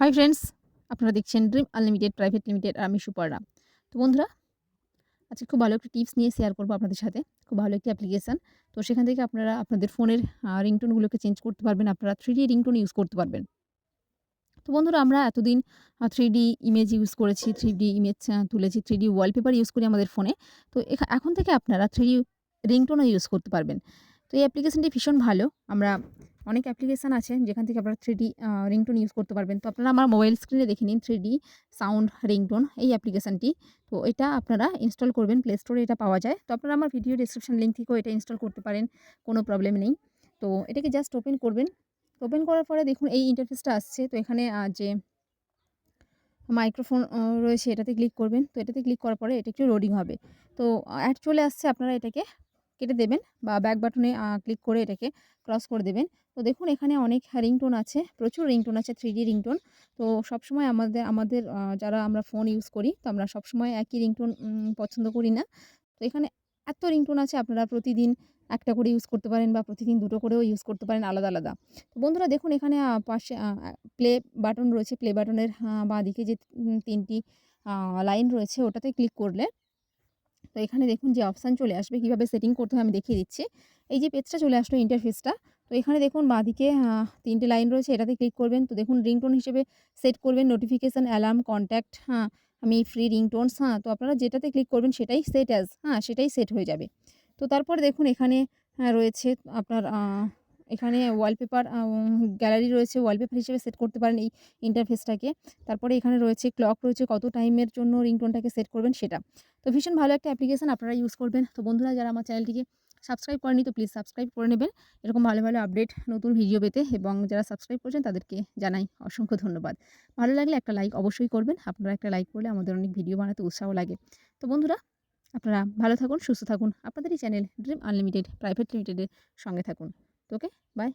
Hi friends আপনারা দেখছেন dream unlimited private limited আমি সুপর্ণা। তো বন্ধুরা, আজকে খুব ভালো একটা টিপস নিয়ে শেয়ার করব আপনাদের সাথে। খুব ভালো একটি অ্যাপ্লিকেশান তো সেখান থেকে আপনারা আপনাদের ফোনের রিংটোনগুলোকে চেঞ্জ করতে পারবেন, আপনারা থ্রি ডি রিংটোন ইউজ করতে পারবেন। তো বন্ধুরা, আমরা এতদিন থ্রি ডি ইমেজ ইউজ করেছি থ্রি ডি ইমেজ তুলেছি থ্রি ডি ওয়ালপেপার ইউজ করি আমাদের ফোনে। তো এখা- এখন থেকে আপনারা থ্রি ডি রিংটোনও ইউজ করতে পারবেন। তো এই অ্যাপ্লিকেশানটি ভীষণ ভালো। আমরা অনেক অ্যাপ্লিকেশান আছে যেখান থেকে আপনারা থ্রি ডি রিংটোন ইউজ করতে পারবেন। তো আপনারা আমার মোবাইল স্ক্রিনে দেখে নিন থ্রি ডি সাউন্ড রিংটোন এই অ্যাপ্লিকেশানটি তো এটা আপনারা ইনস্টল করবেন প্লে স্টোরে এটা পাওয়া যায়। তো আপনারা আমার ভিডিও ডিসক্রিপশন লিঙ্ক থেকেও এটা ইনস্টল করতে পারেন, কোনো প্রবলেম নেই। তো এটাকে জাস্ট ওপেন করবেন। ওপেন করার পরে দেখুন এই ইন্টারফেসটা আসছে। তো এখানে যে মাইক্রোফোন রয়েছে এটাতে ক্লিক করবেন। তো এটাতে ক্লিক করার পরে এটা একটু লোডিং হবে। তো অ্যাড চলে আসছে, আপনারা এটাকে কেটে দেবেন বা ব্যাক বাটনে ক্লিক করে এটাকে ক্রস করে দেবেন। তো দেখুন, এখানে অনেক রিংটোন আছে, প্রচুর রিংটোন আছে থ্রি ডি রিংটোন তো সবসময় আমাদের আমাদের যারা আমরা ফোন ইউজ করি, তো আমরা সবসময় একই রিংটোন পছন্দ করি না। তো এখানে এত রিংটোন আছে, আপনারা প্রতিদিন একটা করে ইউজ করতে পারেন বা প্রতিদিন দুটো করেও ইউজ করতে পারেন, আলাদা আলাদা। তো বন্ধুরা, দেখুন, এখানে পাশে প্লে বাটন রয়েছে প্লে বাটনের বাঁ দিকে যে তিনটি লাইন রয়েছে, ওটাতে ক্লিক করলে তো এখানে দেখুন যে অপশান চলে আসবে কীভাবে সেটিং করতে হয় আমি দেখিয়ে দিচ্ছি। এই যে পেজটা চলে আসলো ইন্টারফেসটা তো এখানে দেখুন বাঁদিকে দিকে তিনটে লাইন রয়েছে এটাতে ক্লিক করবেন। তো দেখুন রিংটোন হিসেবে সেট করবেন নোটিফিকেশান অ্যালার্ম কন্ট্যাক্ট হ্যাঁ আমি ফ্রি রিংটোনস হ্যাঁ তো আপনারা যেটাতে ক্লিক করবেন সেটাই সেট অ্যাজ হ্যাঁ সেটাই সেট হয়ে যাবে। তো তারপর দেখুন এখানে হ্যাঁ, রয়েছে আপনার এখানে ওয়ালপেপার গ্যালারি রয়েছে ওয়ালপেপার হিসেবে সেট করতে পারেন এই ইন্টারফেসটাকে তারপরে এখানে রয়েছে ক্লক রয়েছে, কত টাইমের জন্য রিংটোনটাকে সেট করবেন সেটা। তো ভীষণ ভালো একটা অ্যাপ্লিকেশন আপনারা ইউজ করবেন। তো বন্ধুরা, যারা আমার চ্যানেলটিকে সাবস্ক্রাইব করেনি তো প্লিজ সাবস্ক্রাইব করে নেবেন। এরকম ভালো ভালো আপডেট নতুন ভিডিও পেতে এবং যারা সাবস্ক্রাইব করেছেন, তাদেরকে জানাই অসংখ্য ধন্যবাদ। ভালো লাগলে একটা লাইক অবশ্যই করবেন। আপনারা একটা লাইক করলে আমাদের অনেক ভিডিও বানাতে উৎসাহ লাগে। তো বন্ধুরা, আপনারা ভালো থাকুন, সুস্থ থাকুন। আপনাদের এই চ্যানেল ড্রিম আনলিমিটেড প্রাইভেট লিমিটেডের সঙ্গে থাকুন। Okay bye